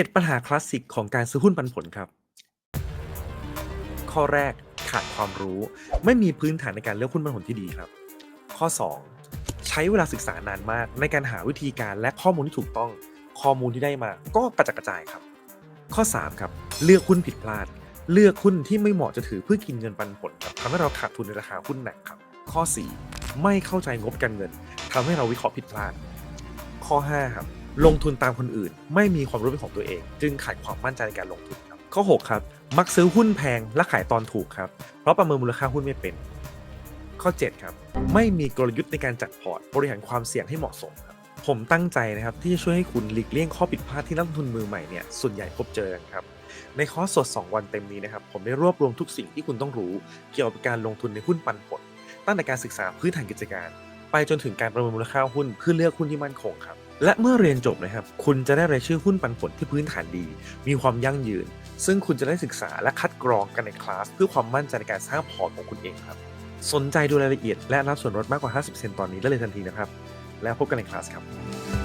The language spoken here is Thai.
7 ปัญหาคลาสสิกของการซื้อหุ้นปันผลครับ ข้อแรกขาดความรู้ ไม่มีพื้นฐานในการเลือกหุ้นปันผลที่ดีครับ ข้อ 2 ใช้เวลาศึกษานานมากในการหาวิธีการและข้อมูลที่ถูกต้อง ข้อมูลที่ได้มาก็กระจัดกระจายครับ ข้อ 3 ครับ เลือกหุ้นผิดพลาด เลือกหุ้นที่ไม่เหมาะจะถือเพื่อกินเงินปันผลครับทำให้เราขาดทุนในราคาหุ้นหนักครับ ข้อ 4 ไม่เข้าใจงบการเงินทำให้เราวิเคราะห์ผิดพลาด ข้อ 5 ครับ ลงทุนตามคนอื่น ไม่มีความรู้เป็นของตัวเอง จึงขาดความมั่นใจในการลงทุนครับข้อ 6 ครับ มักซื้อหุ้นแพงและขายตอนถูกครับ เพราะประเมินมูลค่าหุ้นไม่เป็น ข้อ 7 ครับ ไม่มีกลยุทธ์ในการจัดพอร์ต บริหารความเสี่ยงให้เหมาะสมครับผมตั้งใจนะครับที่จะช่วยให้คุณหลีกเลี่ยงข้อผิดพลาดที่นักลงทุนมือใหม่เนี่ยส่วนใหญ่พบเจอกันครับในคอร์สสด 2 วันเต็มนี้นะครับผมได้รวบรวมทุกสิ่งที่คุณต้องรู้ เกี่ยวกับการลงทุนในหุ้นปันผล ตั้งแต่การศึกษาพื้นฐานกิจการ ไปจนถึงการประเมินมูลค่าหุ้นเพื่อเลือกหุ้นที่มั่นคงครับ และเมื่อเรียนจบนะครับ คุณจะได้รายชื่อหุ้นปันผลที่พื้นฐานดี มีความยั่งยืน ซึ่งคุณจะได้ศึกษาและคัดกรองกันในคลาส เพื่อความมั่นใจในการสร้างพอร์ตของคุณเองครับ สนใจดูรายละเอียดและรับส่วนลดมากกว่า 50%ตอนนี้ได้เลยทันทีนะครับ แล้วพบกันในคลาสครับ